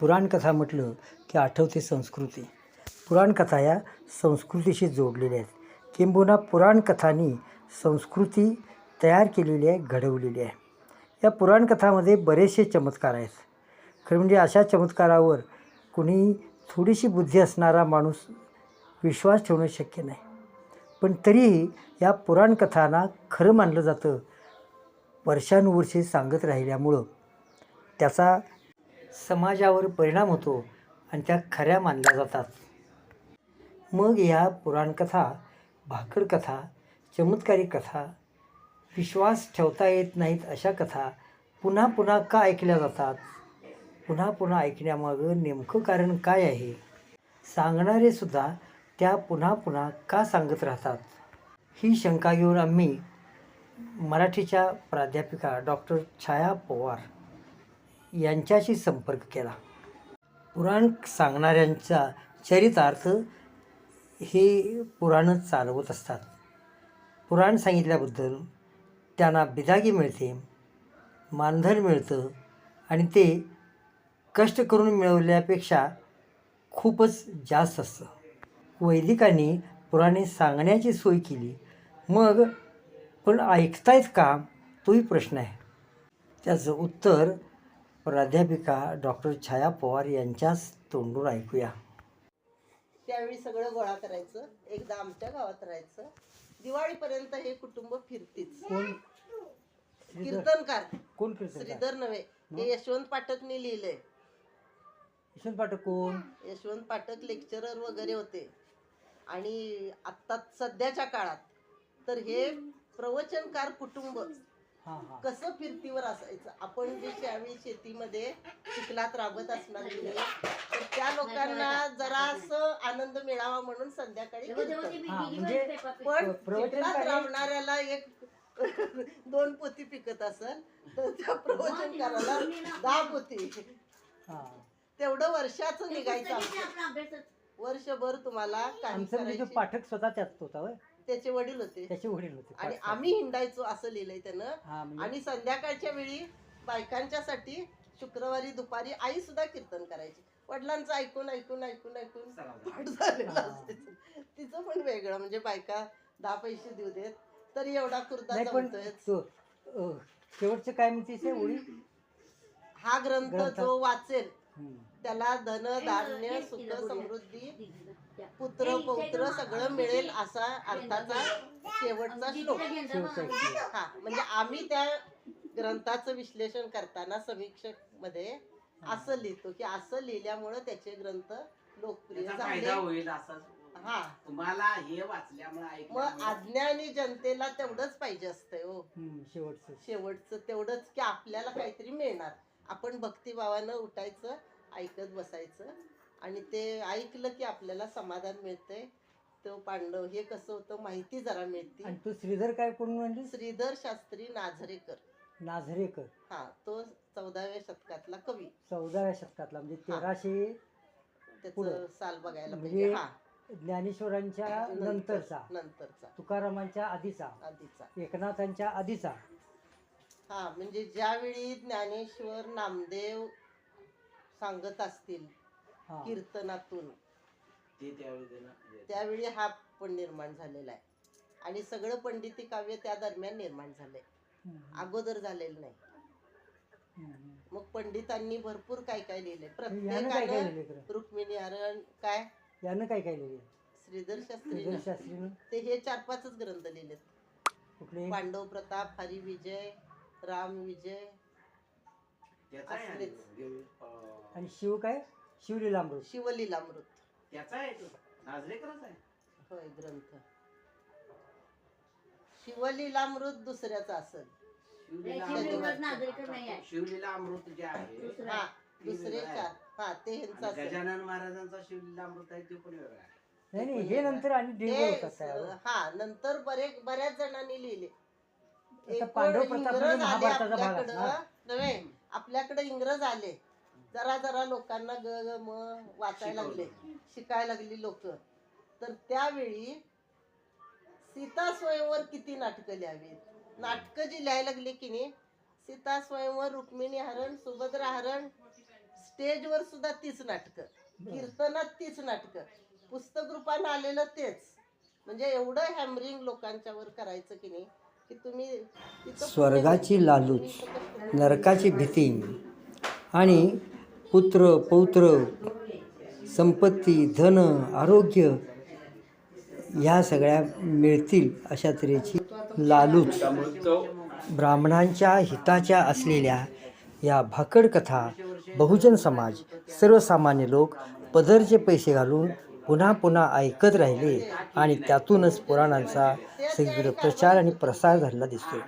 पुराणकथा म्हटलं की आठवते संस्कृती. पुराणकथा या संस्कृतीशी जोडलेल्या आहेत. किंबहुना पुराणकथांनी संस्कृती तयार केलेली आहे घडवलेली आहे. या पुराणकथामध्ये बरेचसे चमत्कार आहेत. खरं म्हणजे अशा चमत्कारावर कुणी थोडीशी बुद्धी असणारा माणूस विश्वास ठेवणं शक्य नाही. पण तरीही या पुराणकथांना खरं मानलं जातं वर्षानुवर्षे सांगत राहिल्यामुळं. त्याचा समाजावर परिणाम होतो आणि त्या खऱ्या मानल्या जातात. मग ह्या पुराणकथा भाकड कथा चमत्कारी कथा विश्वास ठेवता येत नाहीत अशा कथा पुन्हा पुन्हा का ऐकल्या जातात? पुन्हा पुन्हा ऐकण्यामागं नेमकं कारण काय आहे? सांगणारे सुद्धा त्या पुन्हा पुन्हा का सांगत राहतात? ही शंका घेऊन आम्ही मराठीच्या प्राध्यापिका डॉक्टर छाया पवार यांच्याशी संपर्क केला. पुराण सांगणाऱ्यांचा चरितार्थ हे पुराणं चालवत असतात. पुराण सांगितल्याबद्दल त्यांना बिदागी मिळते मानधन मिळतं आणि ते कष्ट करून मिळवल्यापेक्षा खूपच जास्त असतं. वैदिकांनी पुराणे सांगण्याची सोय केली. मग पण ऐकतायत का? तोही प्रश्न आहे. त्याचं उत्तर प्राध्यापिका डॉक्टर छाया पवार यांच्याच तोंडून ऐकूया. त्यावेळी सगळं गोळा करायचं एकदा आमच्या गावात राहायचं. दिवाळीपर्यंत हे कुटुंब फिरतीच. कोण? कीर्तनकार. कोण कीर्तन श्रीधर नव्हे हे यशवंत पाठकने लिहिलंय. यशवंत पाठक कोण? यशवंत पाठक लेक्चरर वगैरे होते. आणि आत्ता सध्याच्या काळात तर हे प्रवचनकार कुटुंब. कसं फिरतीवर असायचं? आपण जे त्यावेळी शेतीमध्ये चिखलात राबत असणार तर त्या लोकांना जरा असं आनंद मिळावा म्हणून संध्याकाळी. हां म्हणजे पण प्रवचन चिखलात? राबणाऱ्याला एक दोन पोती पिकत असेल तर त्या प्रवचनकाराला दहा पोती. हां. तेवढं वर्षाचं निघायचं. वर्षभर तुम्हाला म्हणजे पाठक स्वतः त्यात होता त्याचे वडील होते त्याचे वडील होते आणि. आम्ही हिंडायचो असं लिहिलंय त्यानं हां म्हणजे आणि संध्याकाळच्या वेळी बायकांच्यासाठी शुक्रवारी दुपारी आई सुद्धा कीर्तन करायची वडिलांचं ऐकून ऐकून ऐकून ऐकून पाठ झालेलं हा. असायचं तिचं पण वेगळं म्हणजे बायका दहा पैसे देऊ देत तरी एवढा कुर्ता नाही पण जमतोय तो अं, शेवटचं काय म्हणते ते ओळी हा ग्रंथ ग्रंथ. जो वाचेल. त्याला धन धान्य सुख समृद्धी पुत्र पौत्र सगळं मिळेल असा अर्थाचा शेवटचा श्लोक. हा म्हणजे आम्ही त्या ग्रंथाचं विश्लेषण करताना समीक्षकमध्ये असं लिहितो की असं लिहिल्यामुळं त्याचे ग्रंथ लोकप्रिय त्याचा झाले. फायदा होईल असा हा. तुम्हाला हे वाचल्यामुळे मग ऐकल्यामुळे आणि जनतेला तेवढंच पाहिजे असतंय हो. शेवटचं. शेवटचं तेवढंच की आपल्याला काहीतरी मिळणार. आपण भक्तिभावानं उठायचं ऐकत बसायचं आणि ते ऐकलं की आपल्याला समाधान मिळतंय. तो पांडव हे कसं होतं माहिती जरा मिळते. आणि तो श्रीधर काय कोण म्हणजे श्रीधर शास्त्री नाझरेकर. नाझरेकर. हा तो चौदाव्या शतकातला कवी. चौदाव्या शतकातला म्हणजे. तेराशे त्याचं पुढं. साल बघायला म्हणजे हा. ज्ञानेश्वरांच्या नंतरचा. नंतरचा. तुकारामांच्या आधीचा. आधीचा. एकनाथांच्या आधीचा. हा म्हणजे ज्यावेळी ज्ञानेश्वर नामदेव सांगत असतील हा. कीर्तनातून ते त्यावेळी हा पण निर्माण झालेला आहे. आणि सगळं पंडिती काव्य त्या दरम्यान निर्माण झालंय. हम्म, अगोदर झालेलं नाही. हम्म. मग पंडितांनी भरपूर काय काय लिहिलंय. यानं काय काय प्रत्येकानं लिहिले खरं? रुक्मिणी हरण काय? यानं काय काय लिहिले श्रीधर शास्त्री श्रीधर शास्त्रीनं ते हे चार पाचच ग्रंथ लिहिलेत. कुठले? पांडव प्रताप हरी विजय राम विजय. त्याचा आहे असलेच. आणि, अं, आणि शिव काय? शिवलीलामृत शिवलीलामृत त्याचा आहे तो. नाझरेकरच आहे. होय ग्रंथ. शिवलीलामृत दुसऱ्याचा असेल. शिवलीला शिवलीला अमृत- नाझरेकर नाही आहे. शिवलीला अमृत जे आहे हा दुसरे. चार. हा ते ह्यांचा आणि असेल. गजानन महाराजांचा शिवलीला अमृत आहे ते पण वेगळा आहे. नाही नाही हे नंतर आणि डिंगोळ ते होतात त्यावर. हा नंतर बरे बऱ्याच जणांनी लिहिले. एकूण पांडव प्रताप इंग्रज म्हणजे आले महाभारताचा भाग आपल्याकडं. असणार. नव्हे आपल्याकडे इंग्रज आले. जरा जरा लोकांना ग ग म वाचायला लागले. शिकायला लागली लोक. तर त्यावेळी सीता स्वयंवर किती नाटकं लिहावीत? नाटकं जी लिहायला लागली की नाही सीता स्वयंवर रुक्मिणी हरण सुभद्रा हरण स्टेजवर सुद्धा तीच नाटकं. कीर्तनात तीच नाटकं. पुस्तक रूपानं आलेलं तेच. म्हणजे एवढं हॅमरिंग लोकांच्यावर करायचं की नाही की तुम्ही स्वर्गाची. लालूच नरकाची भीती आणि पुत्र पौत्र संपत्ती धन आरोग्य ह्या सगळ्या मिळतील अशा तऱ्हेची लालूच ब्राह्मणांच्या हिताच्या असलेल्या या भाकड कथा बहुजन समाज सर्वसामान्य लोक पदरचे पैसे घालून पुन्हा पुन्हा ऐकत राहिले आणि त्यातूनच पुराणांचा सगळीकडे प्रचार आणि प्रसार झालेला दिसतो